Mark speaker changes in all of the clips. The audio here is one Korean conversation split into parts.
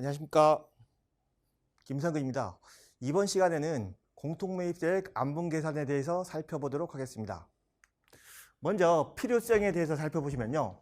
Speaker 1: 안녕하십니까. 김성근입니다. 이번 시간에는 공통매입세액 안분계산에 대해서 살펴보도록 하겠습니다. 먼저 필요성에 대해서 살펴보시면요.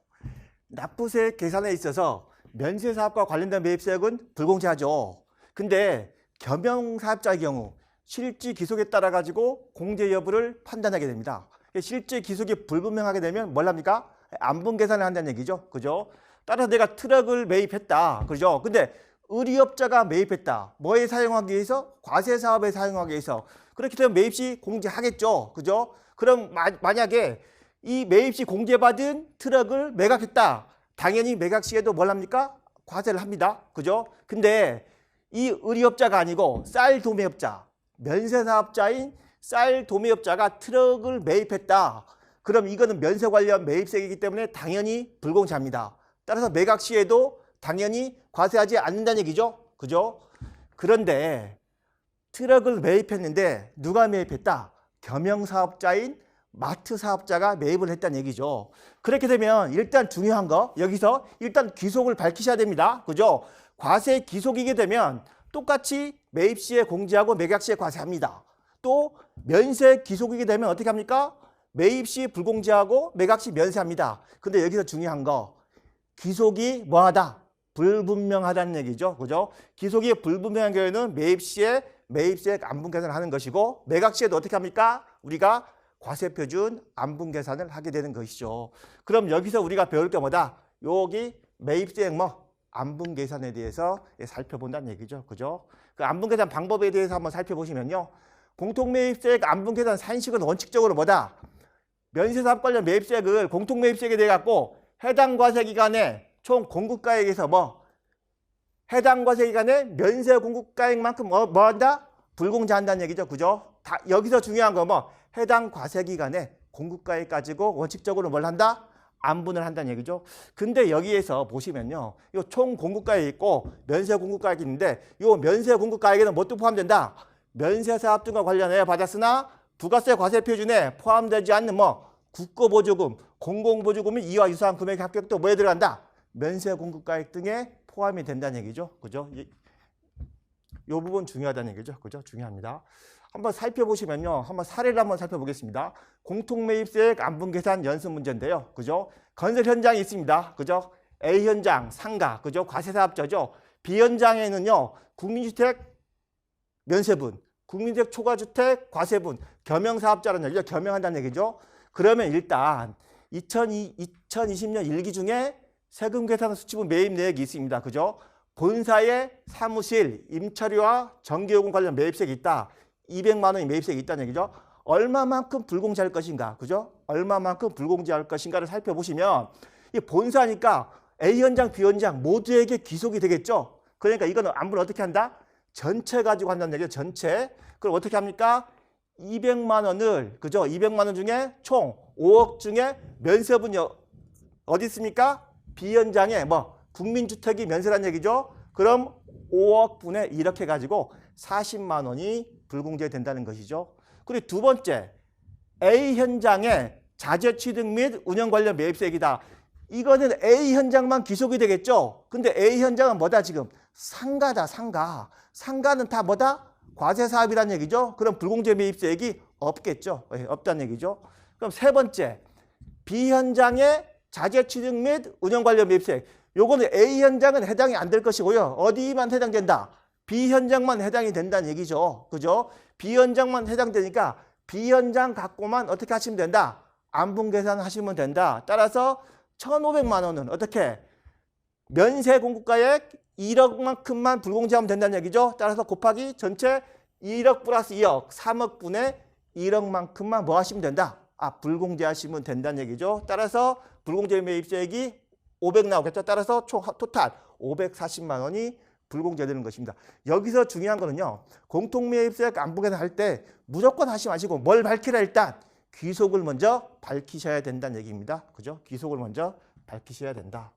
Speaker 1: 납부세 계산에 있어서 면세사업과 관련된 매입세액은 불공제하죠. 근데 겸용사업자의 경우 실지 기속에 따라 가지고 공제 여부를 판단하게 됩니다. 실제 기속이 불분명하게 되면 뭘 합니까? 안분 계산을 한다는 얘기죠. 그죠? 따라서 내가 트럭을 매입했다. 그죠? 근데 의리업자가 매입했다. 뭐에 사용하기 위해서? 과세 사업에 사용하기 위해서. 그렇게 되면 매입 시 공제하겠죠. 그죠? 그럼 마, 만약에 이 매입 시 공제받은 트럭을 매각했다. 당연히 매각 시에도 뭘 합니까? 과세를 합니다. 그죠? 근데 이 의리업자가 아니고 쌀 도매업자, 면세사업자인 쌀 도매업자가 트럭을 매입했다. 그럼 이거는 면세 관련 매입세이기 때문에 당연히 불공제합니다. 따라서 매각 시에도 당연히 과세하지 않는다는 얘기죠. 그죠? 그런데 트럭을 매입했는데 누가 매입했다? 겸용사업자인 마트 사업자가 매입을 했다는 얘기죠. 그렇게 되면 일단 중요한 거 여기서 일단 귀속을 밝히셔야 됩니다. 그죠? 과세 귀속이게 되면 똑같이 매입 시에 공제하고 매각 시에 과세합니다. 또 면세 귀속이게 되면 어떻게 합니까? 매입 시 불공제하고 매각 시 면세합니다. 근데 여기서 중요한 거 기속이 뭐하다? 불분명하다는 얘기죠. 그죠? 기속이 불분명한 경우에는 매입 시에 매입세액 안분 계산을 하는 것이고 매각 시에도 어떻게 합니까? 우리가 과세 표준 안분 계산을 하게 되는 것이죠. 그럼 여기서 우리가 배울 게 뭐다? 여기 매입세액 뭐 안분 계산에 대해서 살펴본다는 얘기죠. 그죠? 그 안분 계산 방법에 대해서 한번 살펴보시면요. 공통매입세액 안분 계산 산식은 원칙적으로 뭐다? 면세사업 관련 매입세액을 공통매입세액에 대해 갖고 해당 과세 기간에 총 공급가액에서 뭐 해당 과세 기간에 면세 공급가액만큼 뭐, 뭐 한다? 불공제한다는 얘기죠. 그죠? 다 여기서 중요한 거 뭐 해당 과세 기간에 공급가액 가지고 원칙적으로 뭘 한다? 안분을 한다는 얘기죠. 근데 여기에서 보시면요. 이 총 공급가액 있고 면세 공급가액이 있는데 이 면세 공급가액에는 뭣도 포함된다? 면세 사업 등과 관련해 받았으나 부가세 과세 표준에 포함되지 않는 뭐 국고보조금, 공공보조금이 이와 유사한 금액의 합격도 뭐에 들어간다? 면세 공급가액 등에 포함이 된다는 얘기죠. 그죠? 이, 이 부분 중요하다는 얘기죠. 그죠? 중요합니다. 한번 살펴보시면요. 한번 사례를 한번 살펴보겠습니다. 공통매입세액 안분 계산 연습 문제인데요. 그죠? 건설 현장이 있습니다. 그죠? A 현장, 상가, 그죠? 과세사업자죠. B 현장에는요. 국민주택 면세분, 국민주택 초과주택 과세분, 겸용사업자라는 얘기죠. 겸용한다는 얘기죠. 그러면 일단 2002, 2020년 일기 중에 세금 계산 수치분 매입 내역이 있습니다. 그죠? 본사의 사무실, 임차료와 전기요금 관련 매입세액이 있다. 200만 원이 매입세액이 있다는 얘기죠. 얼마만큼 불공제할 것인가, 그죠? 얼마만큼 불공제할 것인가를 살펴보시면 이 본사니까 A 현장, B 현장 모두에게 귀속이 되겠죠. 그러니까 이거는 안분 어떻게 한다? 전체 가지고 한다는 얘기죠. 전체. 그럼 어떻게 합니까? 200만 원을 그죠? 200만 원 중에 총 5억 중에 면세분이 어디 있습니까? B 현장에 뭐 국민주택이 면세란 얘기죠. 그럼 5억 분의 이렇게 가지고 40만 원이 불공제 된다는 것이죠. 그리고 두 번째 A 현장에 자재 취득 및 운영 관련 매입세액이다. 이거는 A 현장만 기속이 되겠죠. 근데 A 현장은 뭐다 지금? 상가다 상가. 상가는 다 뭐다? 과세 사업이라는 얘기죠. 그럼 불공제 매입세액이 없겠죠. 예, 없다는 얘기죠. 그럼 세 번째 B 현장에 자재 취득 및 운영 관련 매입세액. 요거는 A 현장은 해당이 안 될 것이고요. 어디만 해당된다? B 현장만 해당이 된다는 얘기죠. 그죠? B 현장만 해당되니까 B 현장 갖고만 어떻게 하시면 된다? 안분 계산하시면 된다. 따라서 1,500만 원은 어떻게 면세 공급가액 1억만큼만 불공제하면 된다는 얘기죠. 따라서 곱하기 전체 1억 플러스 2억, 3억 분의 1억만큼만 뭐 하시면 된다? 아, 불공제하시면 된다는 얘기죠. 따라서 불공제 매입세액이 500 나오겠죠. 따라서 총 토탈 540만 원이 불공제되는 것입니다. 여기서 중요한 거는요. 공통매입세액 안분계산 할때 무조건 하지 마시고 뭘 밝히라 일단 귀속을 먼저 밝히셔야 된다는 얘기입니다. 그죠? 귀속을 먼저 밝히셔야 된다.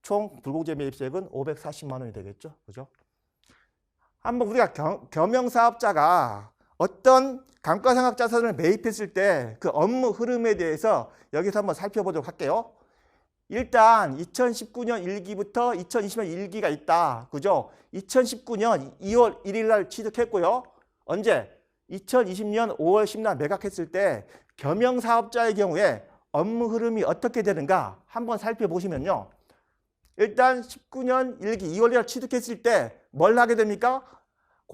Speaker 1: 총 불공제 매입세액은 540만 원이 되겠죠. 그죠? 한번 우리가 겸, 겸용사업자가 어떤 감가상각 자산을 매입했을 때 그 업무 흐름에 대해서 여기서 한번 살펴보도록 할게요. 일단 2019년 1기부터 2020년 1기가 있다. 그죠? 2019년 2월 1일 날 취득했고요. 언제? 2020년 5월 10일 매각했을 때 겸용 사업자의 경우에 업무 흐름이 어떻게 되는가 한번 살펴보시면요. 일단 19년 1기 2월 1일 취득했을 때 뭘 하게 됩니까?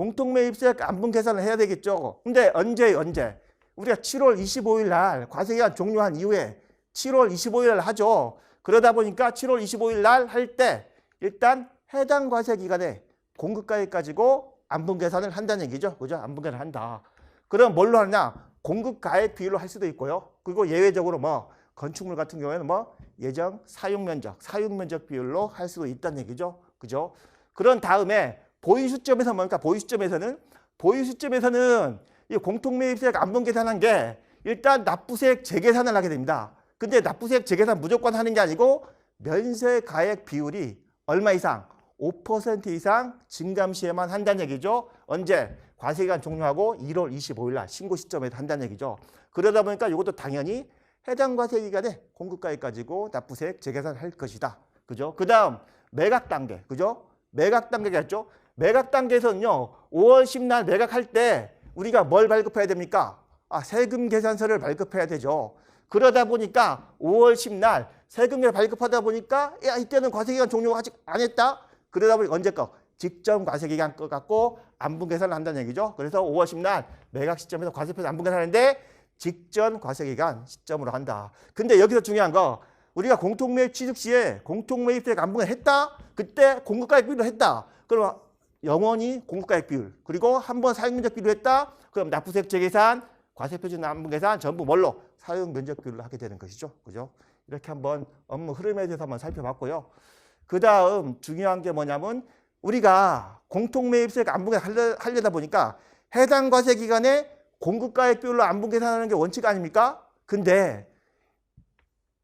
Speaker 1: 공통매입세 안분 계산을 해야 되겠죠. 근데 언제 언제? 우리가 7월 25일 날 과세기간 종료한 이후에 7월 25일 날 하죠. 그러다 보니까 7월 25일 날 할 때 일단 해당 과세 기간에 공급가액 가지고 안분 계산을 한다는 얘기죠. 그죠? 안분 계산을 한다. 그럼 뭘로 하느냐? 공급가액 비율로 할 수도 있고요. 그리고 예외적으로 뭐 건축물 같은 경우에는 뭐 예정 사용 면적, 사용 면적 비율로 할 수도 있다는 얘기죠. 그죠? 그런 다음에 보유 시점에서 뭡니까? 보유 시점에서는 보유 시점에서는 이 공통매입세 안분 계산한 게 일단 납부세액 재계산을 하게 됩니다. 근데 납부세액 재계산 무조건 하는 게 아니고 면세 가액 비율이 얼마 이상? 5% 이상 증감 시에만 한다는 얘기죠. 언제? 과세기간 종료하고 1월 25일 날 신고 시점에 한다는 얘기죠. 그러다 보니까 이것도 당연히 해당 과세기간에 공급가액 가지고 납부세액 재계산할 것이다. 그죠? 그 다음 매각 단계. 그죠? 매각 단계가 있죠. 매각 단계에서는요. 5월 10날 매각할 때 우리가 뭘 발급해야 됩니까? 아, 세금 계산서를 발급해야 되죠. 그러다 보니까 5월 10날 세금을 발급하다 보니까 야 이때는 과세기간 종료 아직 안 했다. 그러다 보니 언제 거 직전 과세기간 거 갖고 안분 계산을 한다는 얘기죠. 그래서 5월 10날 매각 시점에서 과세표에서 안분 계산하는데 직전 과세기간 시점으로 한다. 근데 여기서 중요한 거 우리가 공통매입 취득 시에 공통매입세액 안분을 했다. 그때 공급가액 비율로 했다. 그럼 영원히 공급가액 비율 그리고 한 번 사용 면적 비율로 했다. 그럼 납부세액 재계산, 과세표준 안분 계산 전부 뭘로 사용 면적 비율로 하게 되는 것이죠. 그죠? 이렇게 한번 업무 흐름에 대해서 한번 살펴봤고요. 그 다음 중요한 게 뭐냐면 우리가 공통매입세액 안분 계산 하려다 보니까 해당 과세 기간에 공급가액 비율로 안분 계산하는 게 원칙 아닙니까? 근데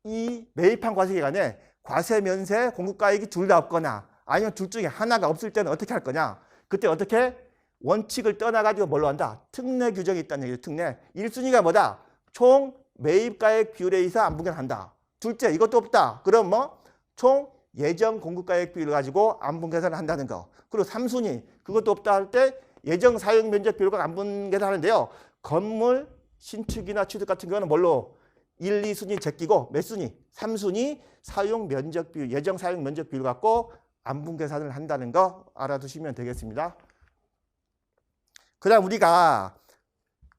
Speaker 1: 이 매입한 과세 기간에 과세 면세 공급가액이 둘 다 없거나 아니면 둘 중에 하나가 없을 때는 어떻게 할 거냐? 그때 어떻게 원칙을 떠나가지고 뭘로 한다? 특례 규정이 있다는 얘기죠. 특례. 1순위가 뭐다? 총 매입가액 비율에 의해서 안분 계산한다. 둘째 이것도 없다. 그럼 뭐? 총 예정 공급가액 비율을 가지고 안분 계산을 한다는 거. 그리고 3순위 그것도 없다 할 때 예정 사용 면적 비율과 안분 계산하는데요. 건물 신축이나 취득 같은 경우는 뭘로 1, 2순위 제끼고 몇 순위? 3순위 사용 면적 비율, 예정 사용 면적 비율 갖고 안분 계산을 한다는 거 알아두시면 되겠습니다. 그 다음 우리가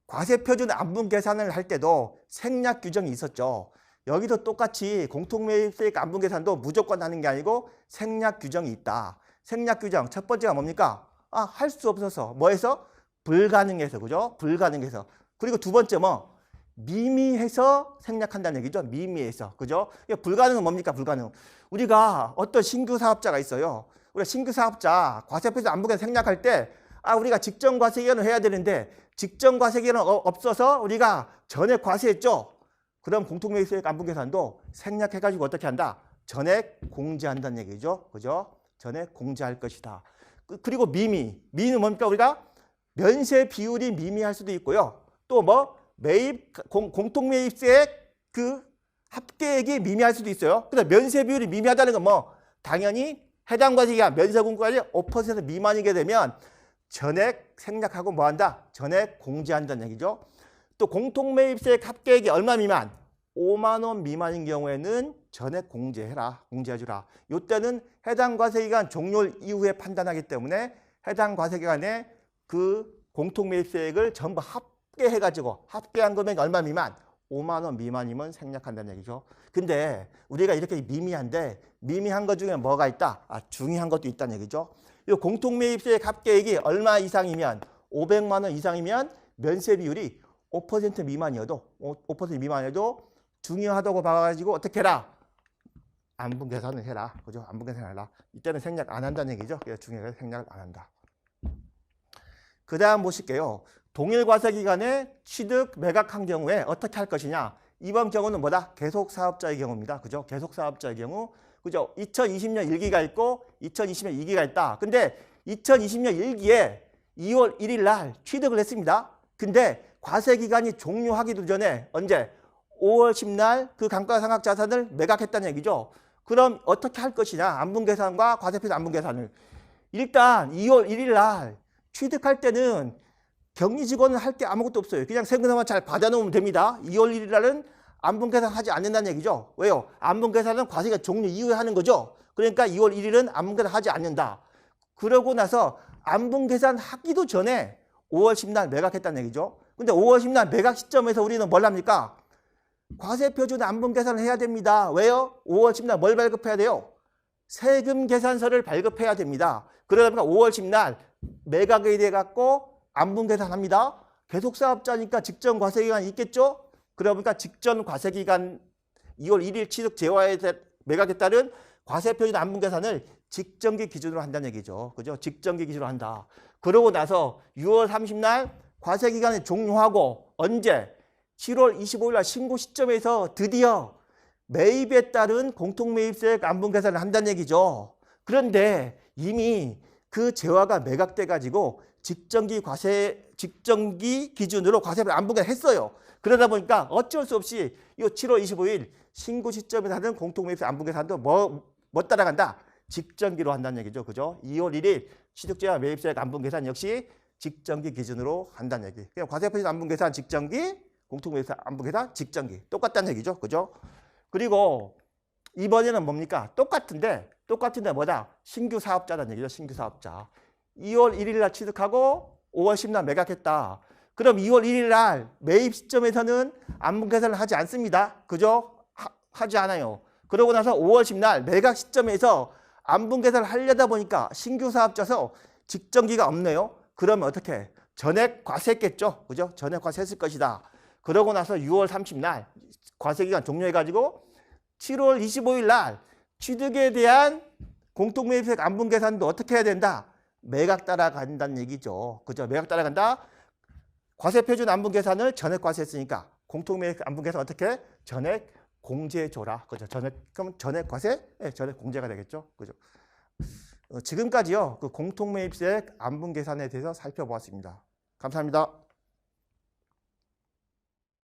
Speaker 1: 과세 표준 안분 계산을 할 때도 생략 규정이 있었죠. 여기도 똑같이 공통매입세액 안분 계산도 무조건 하는 게 아니고 생략 규정이 있다. 생략 규정 첫 번째가 뭡니까? 아, 할 수 없어서 뭐해서 불가능해서 그죠? 불가능해서. 그리고 두 번째 뭐 미미해서 생략한다는 얘기죠. 미미해서. 그죠? 불가능은 뭡니까? 불가능. 우리가 어떤 신규 사업자가 있어요. 우리가 신규 사업자 과세표준 안분계 생략할 때 아, 우리가 직전 과세 기간을 해야 되는데 직전 과세 기간은 어- 없어서 우리가 전액 과세했죠. 그럼 공통매입세액 안분 계산도 생략해 가지고 어떻게 한다? 전액 공제한다는 얘기죠. 그죠? 전액 공제할 것이다. 그- 그리고 미미. 미는 뭡니까? 우리가 면세 비율이 미미할 수도 있고요. 또 뭐 매입 공, 공통 매입세액 그 합계액이 미미할 수도 있어요. 근데 면세 비율이 미미하다는 건 뭐 당연히 해당 과세기간 면세 공과이 5% 미만이게 되면 전액 생략하고 뭐 한다? 전액 공제한다는 얘기죠. 또 공통 매입세액 합계액이 얼마 미만? 5만 원 미만인 경우에는 전액 공제해라. 공제해 주라. 이때는 해당 과세기간 종료 이후에 판단하기 때문에 해당 과세기간에 그 공통 매입세액을 전부 합 계해가지고 합계한 금액이 얼마 미만? 5만 원 미만이면 생략한다는 얘기죠. 근데 우리가 이렇게 미미한데 미미한 것 중에 뭐가 있다? 아, 중요한 것도 있다는 얘기죠. 이 공통매입세액 합계액이 얼마 이상이면 500만 원 이상이면 면세 비율이 5% 미만이어도 5% 미만이어도 중요하다고 봐가지고 어떻게 해라? 안분 계산을 해라. 그죠? 안분 계산을 해라. 이때는 생략 안 한다는 얘기죠. 그래서 중요해서 생략을 안 한다. 그 다음 보실게요. 동일 과세 기간에 취득 매각한 경우에 어떻게 할 것이냐? 이번 경우는 뭐다? 계속 사업자의 경우입니다. 그죠? 계속 사업자의 경우. 그죠? 2020년 1기가 있고 2020년 2기가 있다. 근데 2020년 1기에 2월 1일 날 취득을 했습니다. 근데 과세 기간이 종료하기도 전에 언제 5월 10날 그 감가상각 자산을 매각했다는 얘기죠. 그럼 어떻게 할 것이냐? 안분 계산과 과세표준 안분 계산을. 일단 2월 1일 날 취득할 때는 격리 직원은 할 게 아무것도 없어요. 그냥 세금만 잘 받아놓으면 됩니다. 2월 1일 날은 안분 계산 하지 않는다는 얘기죠. 왜요? 안분 계산은 과세가 종료 이후에 하는 거죠. 그러니까 2월 1일은 안분 계산 하지 않는다. 그러고 나서 안분 계산 하기도 전에 5월 10날 매각했다는 얘기죠. 근데 5월 10날 매각 시점에서 우리는 뭘 합니까? 과세표준 안분 계산을 해야 됩니다. 왜요? 5월 10날 뭘 발급해야 돼요? 세금 계산서를 발급해야 됩니다. 그러다 보니까 5월 10날 매각에 대해 갖고 안분 계산합니다. 계속 사업자니까 직전 과세기간이 있겠죠? 그러다 보니까 직전 과세기간 2월 1일 취득 재화에 대- 매각에 따른 과세표준 안분 계산을 직전기 기준으로 한다는 얘기죠. 그죠? 직전기 기준으로 한다. 그러고 나서 6월 30날 과세기간을 종료하고 언제? 7월 25일 날 신고 시점에서 드디어 매입에 따른 공통매입세 안분 계산을 한다는 얘기죠. 그런데 이미 그 재화가 매각돼 가지고 직전기 과세 직전기 기준으로 과세를 안분계를 했어요. 그러다 보니까 어쩔 수 없이 이 7월 25일 신고 시점에 하는 공통매입세 안분계산도 뭐, 뭐 따라간다? 직전기로 한다는 얘기죠. 그죠? 2월 1일 취득재와 매입세 안분 계산 역시 직전기 기준으로 한다는 얘기. 그냥 과세표준 안분 계산 직전기, 공통매입세 안분 계산 직전기 똑같다는 얘기죠. 그죠? 그리고 이번에는 뭡니까? 똑같은데 똑같은데 뭐다? 신규 사업자라는 얘기죠. 신규 사업자. 2월 1일 날 취득하고 5월 10날 매각했다. 그럼 2월 1일 날 매입 시점에서는 안분 계산을 하지 않습니다. 그죠? 하, 지 않아요. 그러고 나서 5월 10날 매각 시점에서 안분 계산을 하려다 보니까 신규 사업자서 직전기가 없네요. 그러면 어떻게? 전액 과세했겠죠. 그죠? 전액 과세했을 것이다. 그러고 나서 6월 30날 과세기간 종료해가지고 7월 25일 날 취득에 대한 공통매입세 안분 계산도 어떻게 해야 된다? 매각 따라간다는 얘기죠. 그죠? 매각 따라간다. 과세 표준 안분 계산을 전액 과세했으니까 공통매입 안분 계산 어떻게? 전액 공제 줘라. 그죠? 전액 그럼 전액 과세? 네, 전액 공제가 되겠죠. 그죠? 어, 지금까지요. 그 공통매입세 안분 계산에 대해서 살펴보았습니다. 감사합니다.